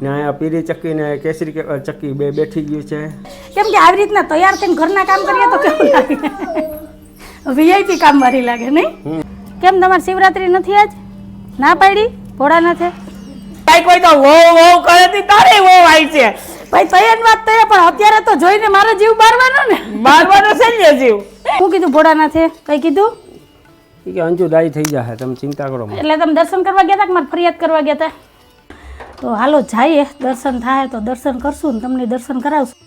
ને અહીંયા પીરી ચક્કી ને કેસરી ચક્કી બે બેઠી ગયું છે. કેમ કે આવી રીતના તૈયાર થઈને ઘરના કામ કરીએ તો કેવું લાગે? વીઆઈપી કામ મારી લાગે નહીં? કેમ તમારે શિવરાત્રી નથી આજ? ના પાડી? ભોળા નથી કંઈક કોઈ તો વો વો કરે તી તારે વો આવી છે. ભાઈ તૈયાર વાત તૈયાર પણ અત્યારે તો જોઈને મારો જીવ બારવાનો ને. મારવાનો છે ને જીવ. શું કીધું ભોળા નથી કઈ કીધું? કે અંજુ દાઈ થઈ જશે તમે ચિંતા કરો એટલે તમે દર્શન કરવા ગયા હતા કે મારે ફરિયાદ કરવા ગયા હતા તો હાલો જઈએ. દર્શન થાય તો દર્શન કરશું ને તમને દર્શન કરાવશું.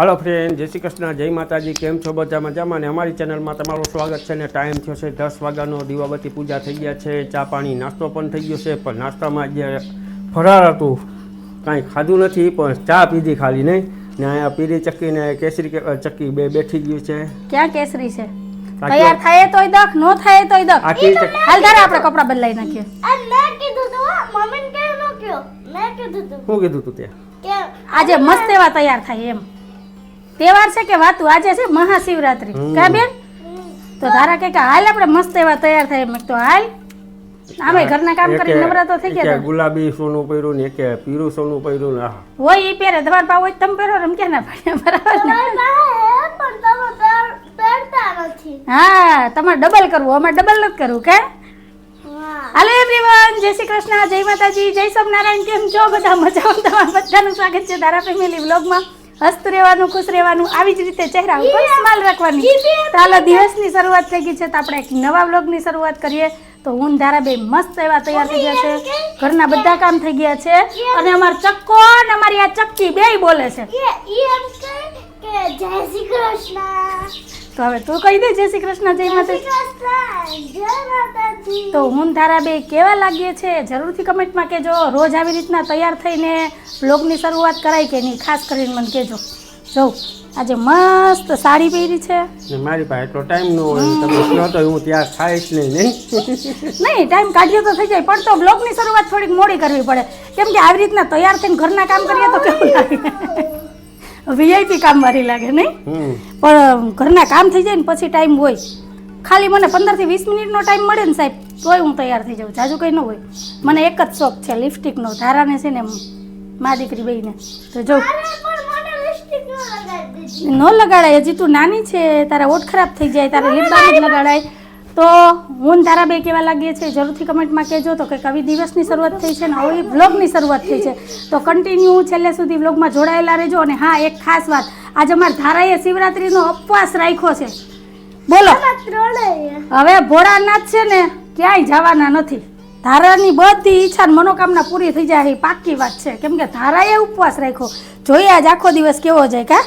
હાલો ફ્રેન્ડ જય શ્રી કૃષ્ણ જય માતાજી કેમ છો? બધા મજામાં ને અમારી ચેનલમાં તમારું સ્વાગત છે ને ટાઈમ થયો છે દસ વાગ્યાનો દીવાબત્તી પૂજા થઈ ગયા છે ચા પાણી નાસ્તો પણ થઈ ગયો છે પણ નાસ્તામાં જે ફરાર હતું. કાંઈ ખાધું નથી પણ ચા પીધી ખાલી નહીં. ને અહીંયા પીરી ચક્કી ને કેસરી ચક્કી બે બેઠી ગયું છે. ક્યાં કેસરી છે? તૈયાર થાય તોય દખ નો થાય તોય દખ. હાલ ધારે આપણે કપડાં બદલાઈ નાખીએ. મેં કીધું તું હો, મમ્મીને કેમ નો કયો મેં કીધું તું. શું કીધું તું ત્યાં? કે આજે મસ્ત એવા તૈયાર થાય એમ. તહેવાર છે કે વાતું? આજે છે મહાશિવરાત્રી. કા બેન? તો તારા કે કે હાલ આપણે મસ્ત એવા તૈયાર થાય મેં તો હાલ? આમે ઘરના કામ કરી નવરા તો થઈ ગયા ગુલાબી સોનું પહેર્યું ને કે પીરું સોનું પહેર્યું ને હોય ઈ પહેરે તમાર પા હોય તમ પહેરો રમ કે ના પડ્યા બરાબર ને પણ તમે પહેરતા નથી. હા તમારે ડબલ કરવું અમારે ડબલ નથી કરવું કે? હા. હાલો એવરીવન જય શ્રી કૃષ્ણ જય માતાજી જય સ્વામિનારાયણ. કેમ છો? બધા મજામાં? તમારા બધાનું સ્વાગત છે તારા ફેમિલી વ્લોગમાં હસતું રહેવાનું ખુશ રહેવાનું આવી જ રીતે ચહેરા ઉપર સ્માઈલ રાખવાની. તો હાલો દિવસની શરૂઆત થઈ ગઈ છે તો આપણે એક નવા બ્લોગની શરૂઆત કરીએ. તો હું ને મસ્ત એવા તૈયાર થઈ ગયા છે. ઘરના બધા કામ થઈ ગયા છે. અને અમાર ચક્કો અને અમારી આ ચક્કી બેય બોલે છે. જય શ્રી કૃષ્ણ. તો હવે તું કહી દે જય શ્રી કૃષ્ણ જય માતાજી. તો હું ને બે કેવા લાગીએ છે? જરૂરથી કમેન્ટમાં કહેજો. રોજ આવી રીતના તૈયાર થઈને બ્લોગની શરૂઆત કરાય કે નહીં? ખાસ કરીને મને કહેજો. જોઉં આજે મસ્ત સાડી પહેરી છે. ને મારી પાસે એટલો ટાઈમ ન હોય તમે કહો તો હું ત્યાં થાય નહીં નહીં. નહીં ટાઈમ કાઢ્યો તો થઈ જાય પણ તો બ્લોગની શરૂઆત થોડીક મોડી કરવી પડે. કેમ કે આવી રીતના તૈયાર થઈને ઘરના કામ કરીએ તો કેવું લાગે? વીઆઈપી કામ મારી લાગે નહીં? પણ ઘરના કામ થઈ જાય ને પછી ટાઈમ હોય. ખાલી મને પંદરથી વીસ મિનિટનો ટાઈમ મળે ને સાહેબ તોય હું તૈયાર થઈ જાઉં. જાજુ કંઈ ન હોય. મને એક જ શોખ છે લિપસ્ટિકનો ધારાને છે ને મા દીકરી બેયને. તો જો. અરે પણ મને લિપસ્ટિક ન લગાડી દીધી. ન લગાડાય હજી તું નાની છે તારા ઓઠ ખરાબ થઈ જાય તારે લીપ બામ જ લગાડાય. તો હું ધારા બે કેવા લાગીએ છે, જરૂરથી કમેન્ટમાં કહેજો. તો કે કવિ દિવસની શરૂઆત થઈ છે ને હવે વ્લોગની શરૂઆત થઈ છે. તો કન્ટિન્યુ છેલ્લે સુધી વ્લોગમાં જોડાયેલા રહેજો અને હા, એક ખાસ વાત. આજે અમારા ધારાએ શિવરાત્રીનો ઉપવાસ રાખ્યો છે. બોલો. હવે ભોળાનાથ છે ને ક્યાંય જવાના નથી. ધારાની બધી ઈચ્છા મનોકામના પૂરી થઈ જાય, એ પાક્કી વાત છે. કેમ કે ધારાએ ઉપવાસ રાખ્યો. જોઈએ આજ આખો દિવસ કેવો જાય કા?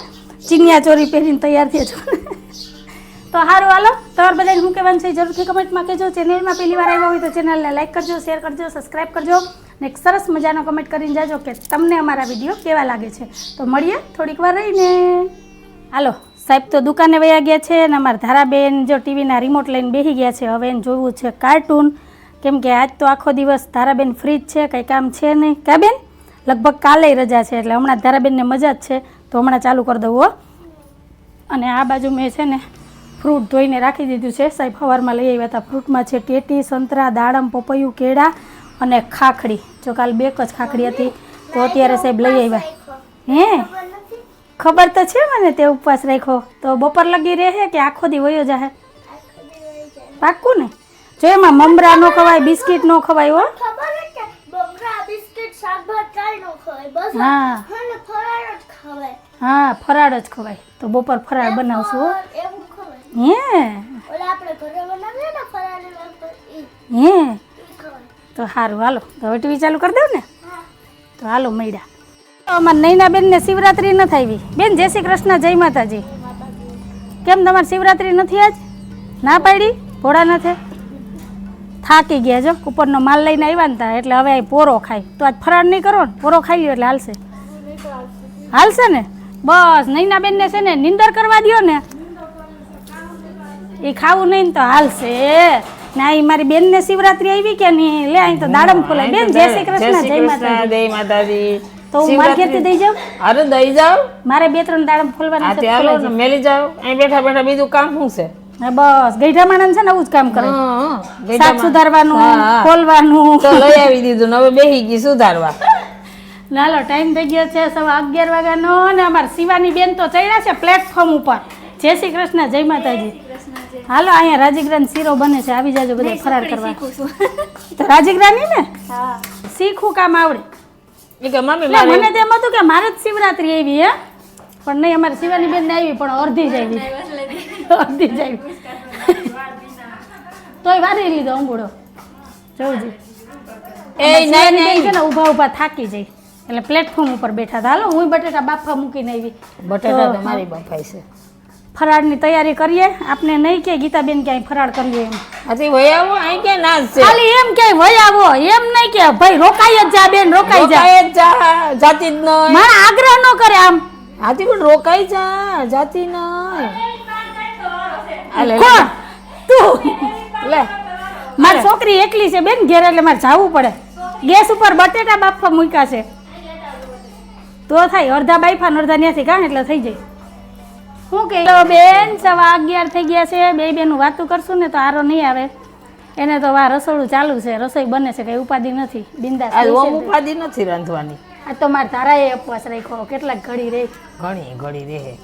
ચીનિયા ચોરી પહેરીને તૈયાર થયા છો. તો સારું હાલો. તમારે બધાને શું કહેવાનું છે? જરૂરથી કમેન્ટમાં કહેજો. ચેનલમાં પહેલી વાર આવ્યા હોય તો ચેનલને લાઈક કરજો શેર કરજો સબસ્ક્રાઈબ કરજો ને એક સરસ મજાનો કમેન્ટ કરીને જાજો કે તમને અમારા વીડિયો કેવા લાગે છે. તો મળીએ થોડીક વાર રહીને. હાલો, સાહેબ તો દુકાને વયા ગયા છે અને અમારા ધારાબેન જો ટીવીના રિમોટ લઈને બેસી ગયા છે. હવે એને જોવું છે કાર્ટૂન કેમ કે આજ તો આખો દિવસ ધારાબેન ફ્રી જ છે, કંઈ કામ છે નહીં. કા બેન? લગભગ કાલે રજા છે એટલે હમણાં ધારાબેનને મજા જ છે. તો હમણાં ચાલુ કરી દઉં હો. અને આ બાજુ મેં છે ને ફ્રૂટ ધોઈને રાખી દીધું છે. સાહેબ સવારમાં લઈ આવ્યા હતા ફ્રૂટમાં છે ટેટી સંતરા દાડમ પપૈયું કેળા અને ખાખડી. જો કાલ બે જ ખાખડી હતી તો અત્યારે સાહેબ લઈ આવ્યા. હે? ખબર તો છે મને તે ઉપવાસ રાખ્યો. તો બપોર લગી રહે કે આખો દી વયો જાહે? પાક્કું ને? જો એમાં મમરા નો ખવાય બિસ્કિટ નો ખવાય હો. હા. ફરાળ જ ખવાય. તો બપોર ફરાળ બનાવશું હો? એવું ખવાય હે ઓલા આપણે ઘરે બનાવીએ ને ફરાળી વેફર હે? તો સારું હાલો. તો હવે ટીવી ચાલુ કરી દઉં ને? તો હાલો મળ્યા. અમારા નૈના બેનને શિવરાત્રી નથી આવી. બેન જય શ્રી કૃષ્ણ જય માતાજી. કેમ તમારે શિવરાત્રી નથી આજ? ના પાડી? ભોળા નથી થાકી ગયા જો ઉપરનો માલ લઈને આવ્યા ને તા એટલે હવે પોરો ખાય. તો આજ ફરાળ નહીં કરો ને? પોરો ખાઈ લ્યો એટલે હાલશે. હાલશે. ને? બસ નૈના બેનને છે ને નિંદર કરવા દો ને. એ ખાવું નહીં ને તો હાલશે. ના એ મારી બેન ને શિવરાત્રી આવી કે નહીં? લે અહીં તો દાડમ ખોલે. બેન જય શ્રી કૃષ્ણ જય માતાજી. જય માતાજી. તો હું માર્કેટથી દઈ જાઉં? અરે દઈ જાઓ. મારે બે ત્રણ દાડમ ખોલવાના છે ને મેલી જાવ અહીં બેઠા બેઠા બીજું કામ શું છે? બસ. ગઈઢા માણસ છે ને આવું જ કામ કરે. શાક સુધારવાનું. ખોલવાનું. તો લઈ આવી દીધું હવે બેહી ગઈ સુધારવા. નાલો ટાઈમ થઈ ગયો છે સવા અગિયાર વાગ્યાનો અને અમારા શિવાની બેન તો ચડ્યા છે પ્લેટફોર્મ ઉપર. જય શ્રી કૃષ્ણ જય માતાજી. હાલો અહીંયા રાજીગ્રાન શીરો બને છે. આવી જાજો બધા ફરાર કરવા. તો રાજીગ્રાની ને? હા. શીખું કામ આવડે. કે મમ્મી મારે મને તો એમ હતું કે મારે જ શિવરાત્રી આવી હે? પણ નહીં અમારે શિવાની બેન આવી પણ અડધી જ આવી. અડધી જ આવી. તોય વારી લીધો અંગૂળો જોઉજી એ નહીં ને ઊભા ઊભા થાકી જાય. એટલે પ્લેટફોર્મ ઉપર બેઠા હતા. હાલો હું બટેટા બાફા મૂકીને આવી. બટેટા મારી બફાઈ છે. ફરાળની તૈયારી કરીએ. આપણે નહીં કે ગીતાબેન ક્યાંય ફરાળ કરીએ એમ. હજી વહી આવો અહીં કે ના છે? ખાલી એમ કે વય આવો. એમ નહીં કે ભાઈ રોકાઈ જ જા બેન રોકાઈ જા. રોકાઈ જ જા જાતિ જ નહીં મારા આગ્રહ ન કરે આમ. હાથી પણ રોકાઈ જા જાતિ નહીં કોણ? તું. લે. મારી છોકરી એકલી છે બેન ઘેર એટલે મારે જવું પડે. ગેસ ઉપર બટેટા બાફવા મૂક્યા છે. તો થાય અડધા બાઈફા અડધા ત્યાંથી કાં એટલે થઈ જાય. શું કે તો બેન સવા અગિયાર થઈ ગયા છે બે બેનું વાતું કરશું ને તો આરો નહીં આવે. એને તો વા રસોડું ચાલુ છે રસોઈ બને છે કઈ ઉપાધિ નથી બિંદાસ ઉપાધિ નથી રાંધવાની. આ તો મારે તારાએ ઉપવાસ રાખ્યો કેટલાક ઘડી રે. ઘણી ઘડી રહે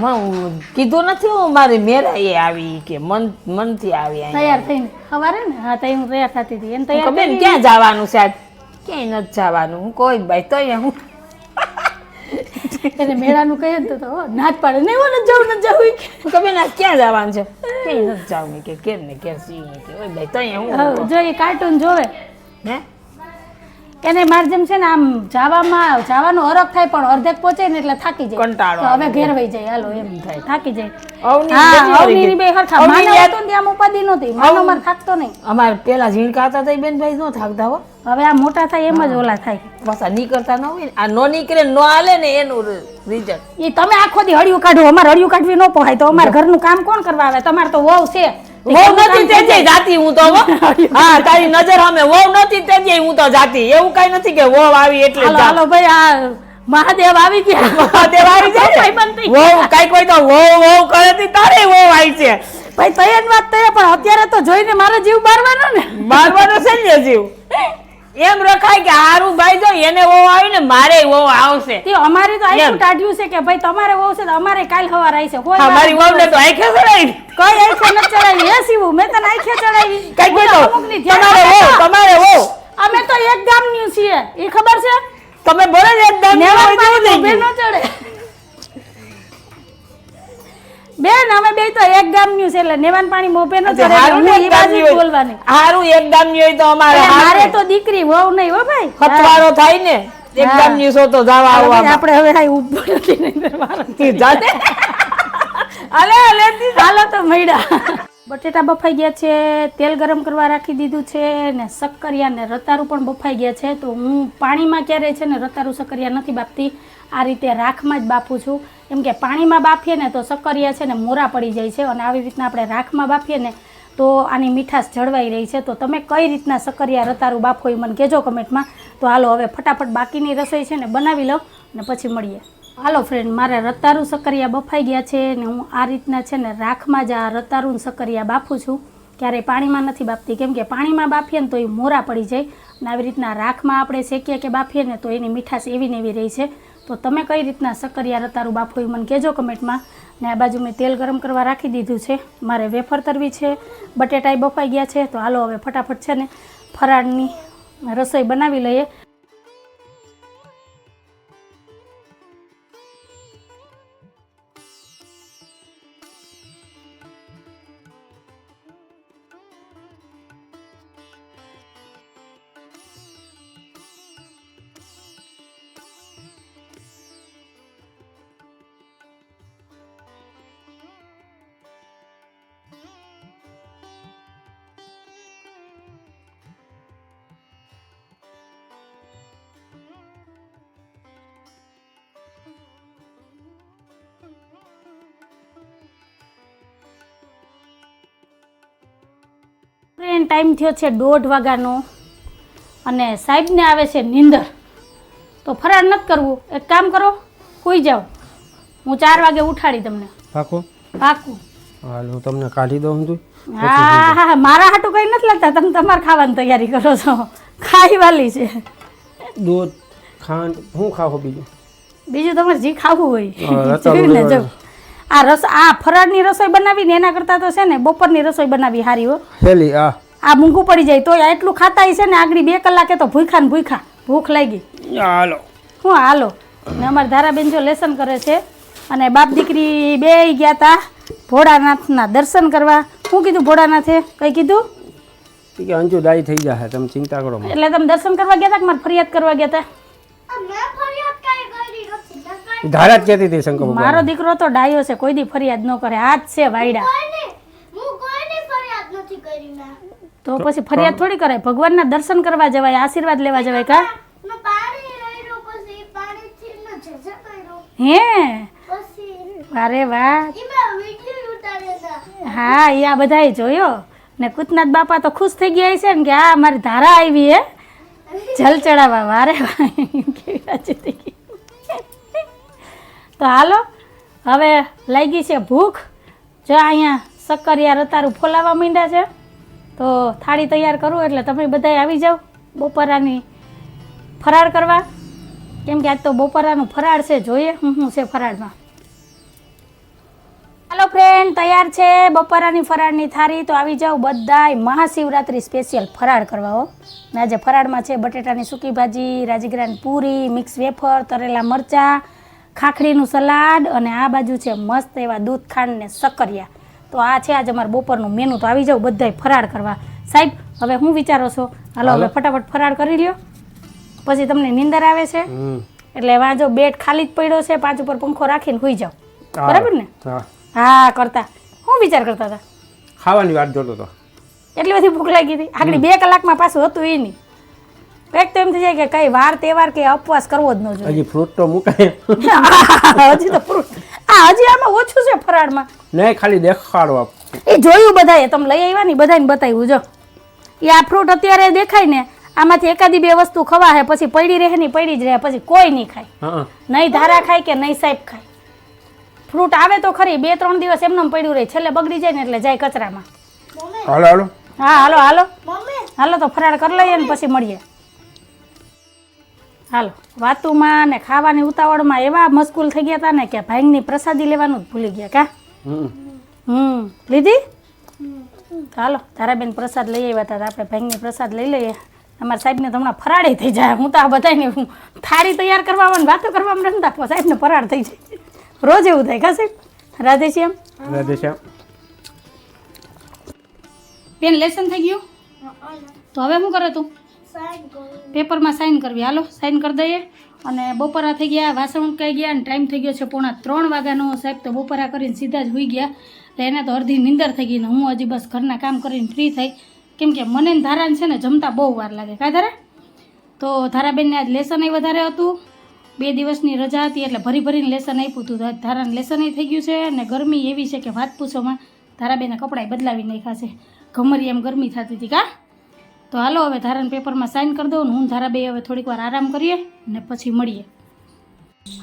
હું કીધું નથી હું મારી મેરાએ આવી કે મન મનથી આવી. તૈયાર થઈને સવારે ને? હા તો હું તૈયાર થતી હતી. એને તૈયાર બેન ક્યાં જવાનું છે? આજ ક્યાંય નથી જવાનું. હું કોઈ ભાઈ તો હું એને મેળાનું કહે તો તો હો, ના જ પાડે. નહીં હો નથી જવું નથી જવું. કે. હું ના ક્યાં જવાનું છે? ક્યાંય નથી જવાનું કે કેમ ને કેમ સી કે ઓય ભાઈ તઈ હું જો એ કાર્ટૂન જોવે. હે? એને માર જેમ છે ને આમ જાવામાં જવાનો અરગ થાય પણ અર્ધેક પહોંચે ને એટલે થાકી જાય. કંટાળો હવે ઘેર વઈ જાય હાલો એમ થાય થાકી જાય. અવની. બે હરખા માનવ હતો ને આમ ઉપાધિ નહોતી માનવ માર થાકતો નહીં. અમારે પેલા ઝીણકા હતા તો બેન ભાઈ નો થાકતા હો. હવે આ મોટા થાય એમ જ ઓલા થાય. પાછા નીકળતા ન હોય આ નો નીકળે નો હાલે ને એનું રિઝલ્ટ એ તમે આખો દી હળિયું કાઢો અમારે હળિયું કાઢવી ન પોહાય તો અમારે ઘરનું કામ કોણ કરવા આવે? તમારે તો વહુ છે. વહુ નથી તેજે જાતી હું તો હા. તારી નજર અમે વહુ નથી તેજે હું તો જાતી. એવું કઈ નથી કે વહુ આવી એટલે હાલો ભાઈ આ મહાદેવ આવી ગયા. મહાદેવ આવી જાય. વહુ કઈ કોઈ તો વહુ વહુ કરે તી તારે વહુ આવી છે. ભાઈ તૈયાર વાત તૈયાર પણ અત્યારે તો જોઈને મારો જીવ મારવાનો ને. મારવાનો છે ને જીવ? એમ રખાય કે હારું ભાઈ જો એને વો આવી ને મારે વો આવશે. તે અમારે તો એમ. ટાઢ્યું છે કે ભાઈ તમારે વો છે તો અમારે કાલ હવાર આવી છે કોઈ હા, મારી ને તો આખે ચડાવી. કઈ આખે ન ચડાવી. હે સીવું મેં તને આખે ચડાવી. કઈ કોઈ તો તમારે વો તમારે વો અમે તો એક ન્યુ છીએ. એ ખબર છે? તમે બોલે એક એકદમ નેવા હોય તો નહીં ન ચડે. બેન અમે બે તો એક ગામની છે એટલે નેવાન પાણી મોપે ન ચડે હારું હું ઈ એક બાજુ. બોલવાની. હારું એક ગામની હોય તો અમારે મારે તો દીકરી હોવ નહીં હો ભાઈ. ખતવારો થાય ને એક. ગામની છો તો જાવા આવવા આપણે હવે આ ઊભું નથી તી જાતે અલે અલે તી હાલો તો મૈડા બટેટા બફાઈ ગયા છે, તેલ ગરમ કરવા રાખી દીધું છે ને સક્કરિયા ને રતારું પણ બફાઈ ગયા છે. તો હું પાણીમાં ક્યારેય છે ને રતારું સક્કરિયા નથી બાફતી? આ રીતે રાખમાં જ બાફું છું. એમ કે પાણીમાં બાફીએ ને તો શક્કરિયા છે ને મોરા પડી જાય છે અને આવી રીતના આપણે રાખમાં બાફીએ ને તો આની મીઠાશ જળવાઈ રહી છે. તો તમે કઈ રીતના શક્કરિયા રતારું બાફો એ મને કહેજો કમેન્ટમાં. તો હાલો, હવે ફટાફટ બાકીની રસોઈ છે ને બનાવી લઉં ને પછી મળીએ. હાલો ફ્રેન્ડ મારે રતારું સક્કરિયા બફાઈ ગયા છે ને હું આ રીતના છે ને રાખમાં જ આ રતારું સકરિયા બાફું છું. ક્યારેય પાણીમાં નથી બાફતી. કેમ કે પાણીમાં બાફીએ ને તો એ મોરા પડી જાય. અને આવી રીતના રાખમાં આપણે શેકીએ કે બાફીએ ને તો એની મીઠાશ એવી ને એવી રહી છે. તો તમે કઈ રીતના સક્કરિયા રતારું બાફો એ મને કહેજો કમેન્ટમાં. ને આ બાજુ મેં તેલ ગરમ કરવા રાખી દીધું છે. મારે વેફર તરવી છે. બટેટાઈ બફાઈ ગયા છે. તો હાલો હવે ફટાફટ છે ને ફરાળની રસોઈ બનાવી લઈએ. ટ્રેન ટાઈમ થયો છે દોઢ વાગ્યાનો અને સાહેબને આવે છે નીંદર. તો ફરાર નથી કરવું. એક કામ કરો કોઈ જાઓ. હું ચાર વાગે ઉઠાડી તમને. પાકું? પાકું. હાલ હું તમને કાઢી દઉં છું હા હા હા મારા હાટું કંઈ નથી લાગતા. તમે તમારે ખાવાની તૈયારી કરો છો. ખાઈ વાલી છે. દૂધ ખાંડ હું ખાવું બીજું? બીજું તમારે જે ખાવું હોય. આ રસ આ ફરાળની રસોઈ બનાવી ને એના કરતાં તો છે ને બપોરની રસોઈ બનાવી હારી હો. હેલી આ. આ મૂંગું પડી જાય તોય એટલું ખાતા છે ને આગળ બે કલાકે તો ભૂખા ને ભૂખા ભૂખ લાગી. હાલો. હું હાલો. ને અમારે ધારાબેન જો લેસન કરે છે અને બાપ દીકરી બે ગયા તા ભોળાનાથના દર્શન કરવા. શું કીધું ભોળાનાથે કઈ કીધું? કે અંજુ દાઈ થઈ જશે તમે ચિંતા કરો. એટલે તમે દર્શન કરવા ગયા હતા કે મારે ફરિયાદ કરવા ગયા હતા આ મેં ફરિયાદ કાંઈ કરી નથી મેં કાંઈ ઈ ધારા જ કહેતી હતી શંકર ભગવાન મારો દીકરો તો ડાયો છે કોઈ દી ફરિયાદ ન કરે. આ જ છે વાયડા. કોઈને હું કોઈની ફરિયાદ નથી કરી મેં તો પછી ફરિયાદ થોડી કરાય? ભગવાનના દર્શન કરવા જવાય આશીર્વાદ લેવા જવાય કા? હે? પછી અરે વાહ. હા એ આ બધાએ જોયો. ને કુતનાથ બાપા તો ખુશ થઈ ગયા છે ને કે આ મારી ધારા આવી હે. જલ ચડાવવા વારે વાહ. કેવી રાજી થઈ ગઈ. તો હાલો, હવે લાગી છે ભૂખ. જો અહીંયા શક્કરિયા રતારું ફોલાવા માંડ્યા છે, તો થાળી તૈયાર કરું એટલે તમે બધાય આવી જાઓ બપોરાની ફરાળ કરવા. કેમ કે આજ તો બપોરાનું ફરાળ છે, જોઈએ હું શું છે ફરાળમાં. હાલો ફ્રેન્ડ તૈયાર છે બપોરાની ફરાળની થાળી. તો આવી જાઓ બધાય મહાશિવરાત્રિ સ્પેશિયલ ફરાળ કરવા હો. ને આજે ફરાળમાં છે બટેટાની સૂકી ભાજી, રાજગીરાની પૂરી મિક્સ વેફર, તરેલા મરચાં ખાખરીનું સલાડ અને આ બાજુ છે મસ્ત એવા દૂધ ખાંડ ને સકરિયા. તો આ છે આજે અમારું બપોરનું મેનુ તો આવી જાવ બધાય ફરાળ કરવા. સાહેબ હવે હું વિચારો છો? હાલો હવે ફટાફટ ફરાળ કરી લ્યો. પછી તમને નીંદર આવે છે. એટલે વાંજો બેટ ખાલી જ પડ્યો છે પાંચ ઉપર પંખો રાખીને સુઈ જાવ બરાબર ને? હા. હા કરતા. હું વિચાર કરતા હતા? ખાવાની વાત જોતો હતો. એટલી બધી ભૂખ લાગી હતી. આગળ બે કલાકમાં પાછું હતું એ નહીં. એક તો એમ થઈ જાય કે કઈ વાર તહેવાર કે ઉપવાસ કરવો જ ન જોઈએ. હજી ફ્રૂટ તો મુકાય. હજી તો ફ્રૂટ આ હજી આમાં ઓછું છે ફરાળમાં. નહીં ખાલી દેખાડવા એ જોયું બધાએ તમે લઈ આવ્યા ને બધાને બતાવ્યું જો. એ આ ફ્રૂટ અત્યારે દેખાય ને આમાંથી એકાદી બે વસ્તુ ખવાય પછી પડી રહે ની પડી જ રહે પછી કોઈ નહીં ખાય. નહીં ધારા ખાય કે નહીં સાહેબ ખાય. ફ્રૂટ આવે તો ખરી બે ત્રણ દિવસ એમને પડ્યું રહે છેલ્લે બગડી જાય ને એટલે જાય કચરામાં. હાલો હાલો. હા હાલો હાલો. હાલો તો ફરાળ કરી લઈએ ને પછી મળીએ. હાલો વાતુમાં ને ખાવાની ઉતાવળમાં એવા મશગુલ થઈ ગયા હતા ને કે ભાઈની પ્રસાદી લેવાનું જ ભૂલી ગયા કા? હમ. હમ. લીધી? ચાલો હાલો તારાબેન પ્રસાદ લઈ આવ્યા હતા આપણે ભાઈની પ્રસાદ લઈ લઈએ. અમારા સાહેબને તો હમણાં ફરાળી થઈ જાય. હું તો આ બધાને થાળી તૈયાર કરવામાં વાતો કરવામાં રમતા સાહેબને ફરાળ થઈ જાય. રોજ એવું થાય કા સાહેબ? રાધેશ્યામ? રાધેશ્યામ. બેન લેસન થઈ ગયું? તો હવે શું કરે તું? પેપરમાં સાઇન કરવી. હાલો સાઇન કરી દઈએ. અને બપોરા થઈ ગયા, વાસણ ઉટકાઈ ગયા અને ટાઈમ થઈ ગયો છે પોણા ત્રણ વાગ્યાનો. સાહેબ તો બપોરા કરીને સીધા જ હોઈ ગયા. એટલે એને તો અડધી નીંદર થઈ ગઈ ને હું હજી બસ ઘરના કામ કરીને ફ્રી થઈ. કેમ કે મને ધારાને છે ને જમતા બહુ વાર લાગે. કાંઈ ધારા? તો ધારાબેનને આજ લેસન વધારે હતું. બે દિવસની રજા હતી એટલે ભરી ભરીને લેસન આપ્યું હતું. ધારાને લેસન થઈ ગયું છે અને ગરમી એવી છે કે વાત પૂછોમાં ધારાબેને કપડાં બદલાવી નાખ્યા છે. ઘમરી એમ ગરમી થતી હતી. કા? તો હાલો, હવે ધારાને પેપરમાં સાઇન કરી દઉં હું ધારા બે હવે થોડીક વાર આરામ કરીએ ને પછી મળીએ.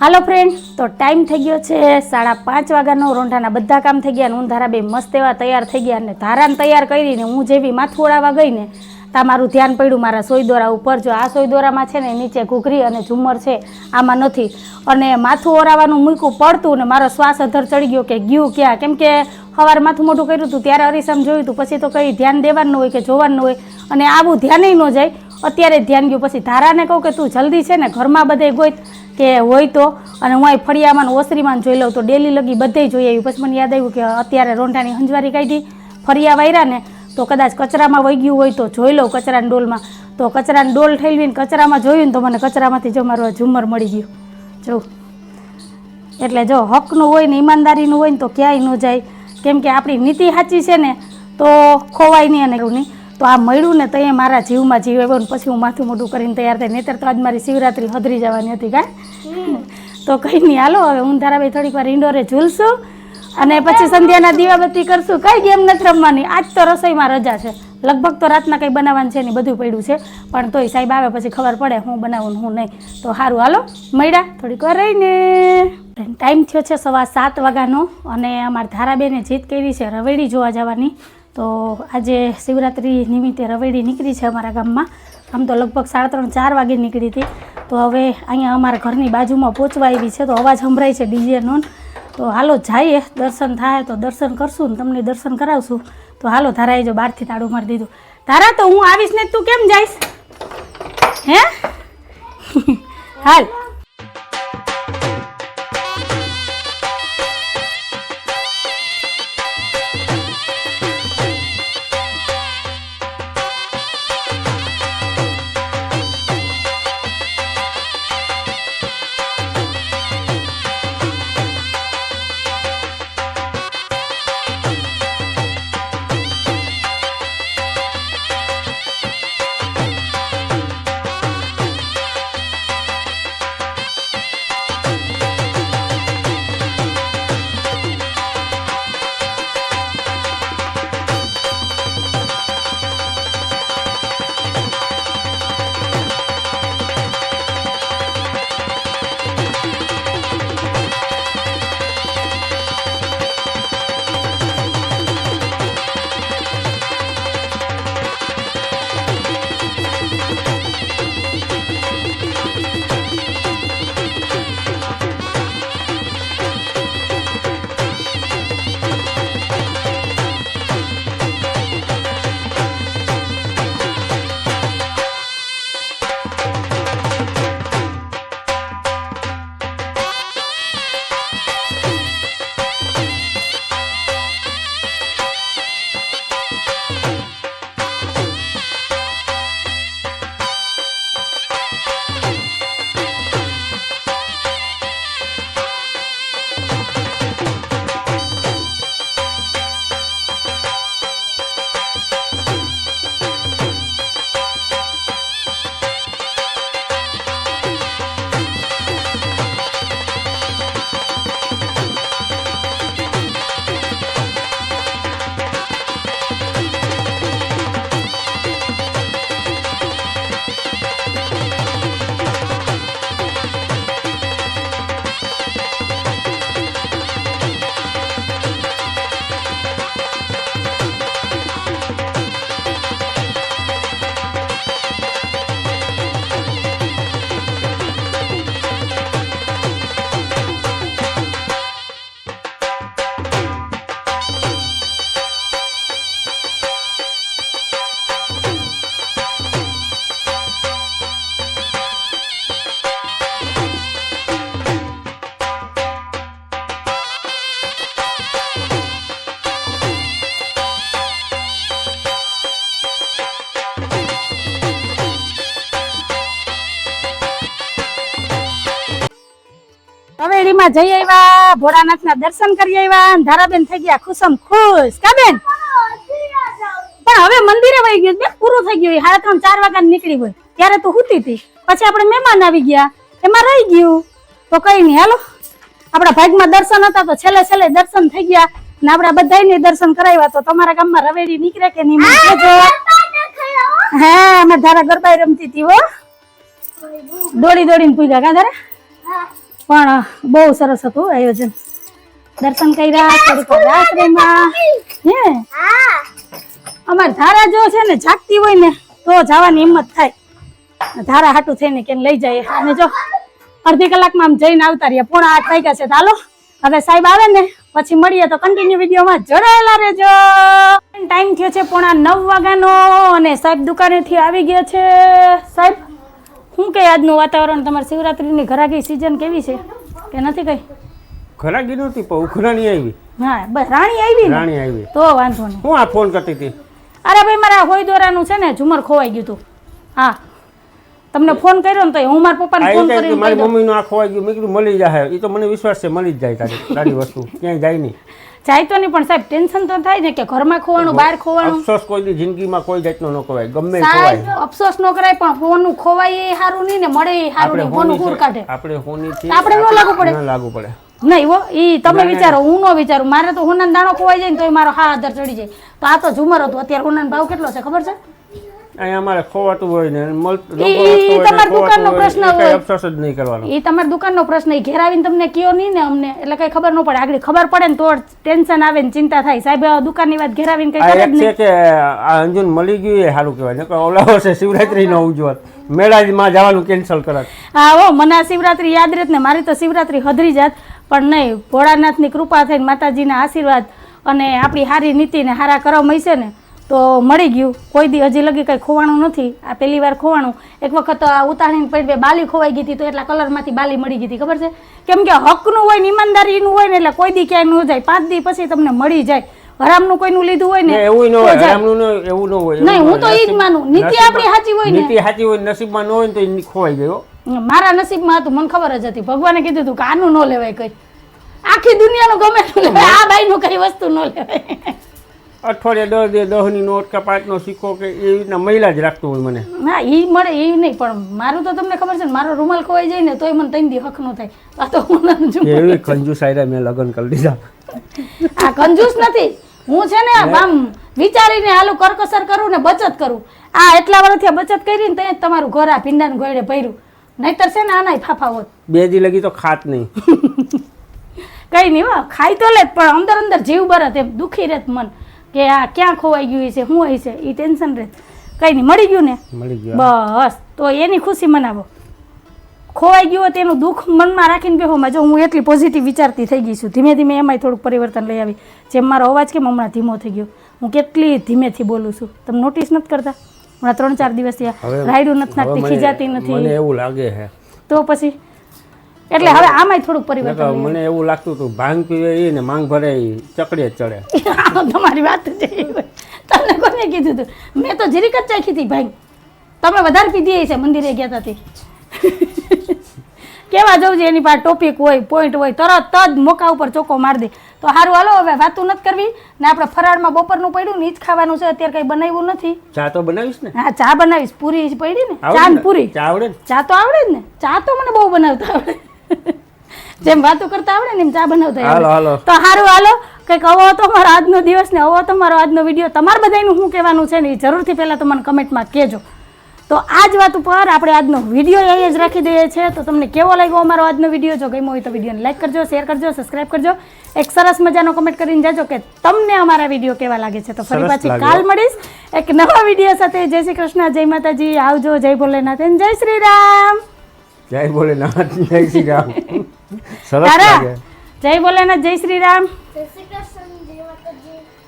હાલો ફ્રેન્ડ તો ટાઈમ થઈ ગયો છે સાડા પાંચ વાગ્યાનો, રોંઢાના બધા કામ થઈ ગયા હું ધારા બે મસ્ત એવા તૈયાર થઈ ગયા અને ધારાને તૈયાર કરીને હું જેવી માથું ગઈ ને, તા મારું ધ્યાન પડ્યું મારા સોયદોરા ઉપર. જો આ સોયદોરામાં છે ને નીચે ઘૂઘરી અને ઝુમ્મર છે, આમાં નથી. અને માથું ઓરાવાનું મૂક્યું પડતું ને મારો શ્વાસ અધર ચડી ગયો કે ગયું ક્યાં? કેમ કે સવારે માથું મોટું કર્યું હતું, ત્યારે અરીસામ જોયું હતું. પછી તો કંઈ ધ્યાન દેવાનું હોય કે જોવાનું હોય અને આવું ધ્યાનય ન જાય, અત્યારે ધ્યાન ગયું. પછી ધારાને કહું કે તું જલ્દી છે ને ઘરમાં બધે ગોઈ કે હોય તો, અને હું અહીં ફળિયામાં ઓસરીમાં જોઈ લઉં તો ડેલી લગી બધે જોઈ આવ્યું પછી મને યાદ આવ્યું કે અત્યારે રોંઢાની હંજવારી કાઢી, ફળિયા વાયરાને તો કદાચ કચરામાં વહી ગયું હોય તો જોઈ લઉં કચરાની ડોલમાં. તો કચરાની ડોલ ઠેલવીને કચરામાં જોયું ને તો મને કચરામાંથી જો મારું ઝુમર મળી ગયું. જો. એટલે જો હકનું હોય ને ઈમાનદારીનું હોય ને તો ક્યાંય ન જાય. કેમ કે આપણી નીતિ સાચી છે ને તો ખોવાય નહીં અને એવું નહીં તો આ મળ્યું ને તો એ મારા જીવમાં જીવ આવ્યો ને પછી હું માથું મોઢું કરીને તૈયાર થઈ. નહીતર તો આજ મારી શિવરાત્રી હદરી જવાની હતી કાંઈ તો કંઈ નહીં હાલો હવે હું ધારાભાઈ થોડીક વાર ઇન્ડોરે ઝૂલશું અને પછી સંધ્યાના દીવાબત્તી કરશું. કઈ ગેમ નથી રમવાની. આજ તો રસોઈમાં રજા છે. લગભગ તો રાતના કંઈ બનાવવાનું છે ને બધું પડ્યું છે. પણ તોય સાહેબ આવે પછી ખબર પડે હું બનાવું હું નહીં. તો સારું હાલો, મળ્યા. થોડીક વાર રહીને. ટાઈમ થયો છે સવા સાત વાગ્યાનો અને અમારા ધારાબેને જીત કરી છે રવેડી જોવા જવાની. તો આજે શિવરાત્રિ નિમિત્તે રવેડી નીકળી છે અમારા ગામમાં. આમ તો લગભગ સાડા ત્રણ, ચાર વાગે નીકળી હતી. તો હવે અહીંયા અમારા ઘરની બાજુમાં પહોંચવા આવી છે તો અવાજ સંભળાય છે ડીજેનો. તો હાલો, જઈએ. દર્શન થાય તો દર્શન કરશું ને તમને દર્શન કરાવશું. તો હાલો ધારાએ જો બહારથી તાળું મારી દીધું. તારા તો હું આવીશ ને તું કેમ જઈશ? હે? હાલ. હવેલીમાં જઈ આવ્યા ભોળાનાથના દર્શન કરી આવ્યા ધારાબેન થઈ ગયા ખુશમ ખુશ. કા બેન? પણ હવે મંદિરે વહી ગયું બેન પૂરું થઈ ગયું. સાડા ત્રણ ચાર વાગ્યા નીકળી હોય ત્યારે તો હુતી હતી પછી આપણે મહેમાન આવી ગયા. એમાં રહી ગયું. તો કઈ નહીં હાલો. આપણા ભાગમાં દર્શન હતા તો છેલ્લે છેલ્લે દર્શન થઈ ગયા. ને આપણા બધાને દર્શન કરાવ્યા તો તમારા ગામમાં રવેડી નીકળે કે નહીં મને કહેજો. હા. અમે ધારા ગરબા રમતી હતી હો. દોડી દોડીને પૂજા કા ધારા? પણ બહુ સરસ હતું આયોજન. દર્શન કર્યા થોડીક રાત્રિમાં હે? અમારે ધારા જો છે ને જાગતી હોય ને, તો જવાની હિંમત થાય. ધારા હાટું થઈને કે લઈ જાય. અને જો, અડધી કલાકમાં આમ જઈને આવતા રહ્યા. પોણા આઠ વાગ્યા છે ચાલો હવે સાહેબ આવે ને, પછી મળીએ તો કન્ટિન્યુ વિડીયોમાં જોડાયેલા રહેજો. ટાઈમ થયો છે પોણા નવ વાગ્યાનો અને સાહેબ દુકાનેથી આવી ગયા છે. સાહેબ શું કઈ આજનું વાતાવરણ તમારે શિવરાત્રીની ઘરાકી સિઝન કેવી છે? કે નથી કઈ? ઘરાગી નહોતી પણ ઉખરાણી આવી. હા બસ રાણી આવી ને? રાણી આવી. તો વાંધો નહીં. હું આ ફોન કરતી હતી? અરે ભાઈ મારા હોય દોરાનું છે ને ઝુમર ખોવાઈ ગયું હતું હા. તમને ફોન કર્યો ને તો હું મારા પપ્પાને ફોન એવું થાય કે કરીને મારી મમ્મીનું આ ખોવાઈ ગયું મેં કીધું મળી જાય એ તો મને વિશ્વાસ છે મળી જ જાય તારી તારી વસ્તુ. ક્યાંય જાય નહીં. જાય તો નહીં પણ સાહેબ ટેન્શન તો થાય ને કે ઘરમાં ખોવાનું બહાર ખોવાનું. અફસોસ કોઈ જિંદગીમાં કોઈ જાતનો ન કવાય ગમે ખોવાય. અફસોસ ન કરાય પણ ફોનનું ખોવાય એ સારું નહીં ને મળે એ સારું નહીં ફોનનું પૂર કાઢે. આપણે હોની છે આપણે ન લાગુ પડે. ન લાગુ પડે. નહીં હો ઈ તમે. વિચારો હું નો વિચારું મારે તો હોનાનો દાણો ખોવાઈ જાય ને તોય મારો હા આધાર ચડી જાય. તો આ તો ઝુમર હતું અત્યારે હોનાનો ભાવ કેટલો છે ખબર છે? અહીંયા અમારે ખોવાતું હોય ને તમારી દુકાનનો પ્રશ્ન હોય. અફસોસ જ નહીં કરવાનો. એ તમારી દુકાનનો પ્રશ્ન એ ઘેર આવીને તમને કયો નહીં ને અમને એટલે કઈ ખબર ન પડે. આગળ ખબર પડે ને તો ટેન્શન આવે ને ચિંતા થાય. સાહેબ દુકાનની વાત ઘેર આવીને કઈ આ કરે છે નહીં. કે આ અંજુન મળી ગયું એ સારું કહેવાય. નકર ઓલા વર્ષે શિવરાત્રી નો ઉજવત મેળામાં જવાનું કેન્સલ કરત હા હો મને શિવરાત્રી યાદ રહેત ને. મારી તો શિવરાત્રી હદરી જાત. પણ નહીં ભોળાનાથની કૃપા થઈને માતાજીના આશીર્વાદ અને આપણી સારી નીતિ ને સારા કરમ હશે ને તો મળી ગયું. કોઈ દી હજી લગી કંઈ ખોવાણું નથી. આ પહેલી વાર ખોવાણું. એક વખત આ ઉતાણીને પડવે બાલી ખોવાઈ ગઈ હતી તો એટલા કલરમાંથી બાલી મળી ગઈ હતી. ખબર છે? કેમ કે હકનું હોય ને ઈમાનદારીનું હોય ને એટલે કોઈ દી ક્યાંય ન જાય. પાંચ દી પછી તમને મળી જાય. હરામનું કોઈનું લીધું હોય ને એવું ન હોય. હરામનું એવું ન હોય નહીં, હું તો એ જ માનું. નીતિ આપણી સાચી હોય ને. નીતિ સાચી હોય નસીબમાં ન હોય તો ખોવાઈ ગયો મારા નસીબમાં હતું મને ખબર જ હતી. ભગવાને કીધું હતું કે આનું ન લેવાય કઈ. આખી દુનિયાનું ગમે આ બાઈનું કઈ વસ્તુ ન લેવાય. અઠવાડિયે દસ દે દહની નોટ કે પાંચનો સિક્કો કે એવી રીતના મહિલા જ રાખતો હોય મને. ના એ મળે એ નહીં પણ મારું તો તમને ખબર છે ને મારો રૂમાલ ખોવાઈ જાય ને તોય મને ત્રણ દી હક નો થાય. આ તો હું. એવી કંજૂસ આયરા મેં લગ્ન કરી દીધા. આ કંજૂસ નથી. હું છે ને આમ વિચારીને હાલું કરકસર કરું ને બચત કરું. આ એટલા વર્ષથી બચત કરી ને ત્યાં તમારું ઘર આ ભીંડાને ગોયડે ભર્યું. નહીતર છે ને આનાય ફાફા હોત. બે દી લગી તો ખાત નહીં. કઈ નહીં હો ખાઈ તો લે પણ અંદર અંદર જીવ બરત એમ દુખી રહેત મન. કે આ ક્યાં ખોવાઈ ગયું છે શું હોય છે એ ટેન્શન રહે. કઈ નહીં મળી ગયું ને? મળી ગયું બસ તો એની ખુશી મનાવો. ખોવાઈ ગયું તેનું દુઃખ મનમાં રાખીને બેહોમાં જો હું એટલી પોઝિટિવ વિચારતી થઈ ગઈ છું. ધીમે ધીમે એમાંય થોડુંક પરિવર્તન લઈ આવી. જેમ મારો અવાજ કેમ હમણાં ધીમો થઈ ગયો? હું કેટલી ધીમેથી બોલું છું. તમે નોટિસ નથી કરતા? હમણાં ત્રણ ચાર દિવસથી રાયડું નથી નાખતી ખીજાતી મને નથી એવું લાગે છે. તો પછી? એટલે હવે આમાંય થોડુંક પરિવર્તન મને એવું લાગતું હતું ભાંગ પીવે એ ને માંગ ભરે એ ચકડીએ ચડે. તમારી વાત છે તમને કોને કીધું હતું? મેં તો જીરીક જ ચાખી હતી ભાઈ તમે વધારે પીધી છે મંદિરે ગયા હતા તે. કેવા જવું છે એની પાસે ટોપિક હોય પોઈન્ટ હોય તરત જ મોકા ઉપર ચોખ્ખો માર દે. તો સારું હાલો હવે વાતું નથી કરવી. ને આપણે ફરાળમાં બપોરનું પડ્યું ને જ ખાવાનું છે. અત્યારે કંઈ બનાવ્યું નથી. ચા તો બનાવીશ ને? હા ચા બનાવીશ. પૂરી પડી ને. ચા? ને? પૂરી. ચા આવડે ચા તો આવડે જ ને. ચા તો મને બહુ બનાવતા આવડે. જેમ વાતો કરતા આવડે ને એમ ચા બનાવતા હાલો, હાલો. તો સારું હાલો. કંઈક આવો તો મારો આજનો દિવસ ને આવો તો મારો આજનો વીડિયો. તમારા બધાનું શું કહેવાનું છે ને એ જરૂરથી પહેલાં તો મને કમેન્ટમાં કહેજો. તો આ જ વાત ઉપર આપણે આજનો વીડિયો અહીંયા જ રાખી દઈએ છીએ. તો તમને કેવો લાગ્યો અમારો આજનો વીડિયો? જો ગમ્યો હોય તો વિડીયોને લાઈક કરજો શેર કરજો સબસ્ક્રાઈબ કરજો. એક સરસ મજાનો કમેન્ટ કરીને જાજો કે તમને અમારા વીડિયો કેવા લાગે છે. તો ફરી પાછી કાલ મળીશ. એક નવા વીડિયો સાથે. જય શ્રી કૃષ્ણ જય માતાજી. આવજો જય ભોલેનાથ જય શ્રી રામ. જય ભોલેનાથ જય શ્રી રામ. સરસ લાગે. જય ભોલેનાથ જય શ્રી રામ.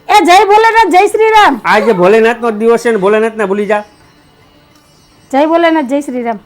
એ જય ભોલેનાથ જય શ્રી રામ. આજે ભોલેનાથ નો દિવસ છે ને ભોલેનાથ ને ભૂલી જા. જય ભોલેનાથ જય શ્રી રામ.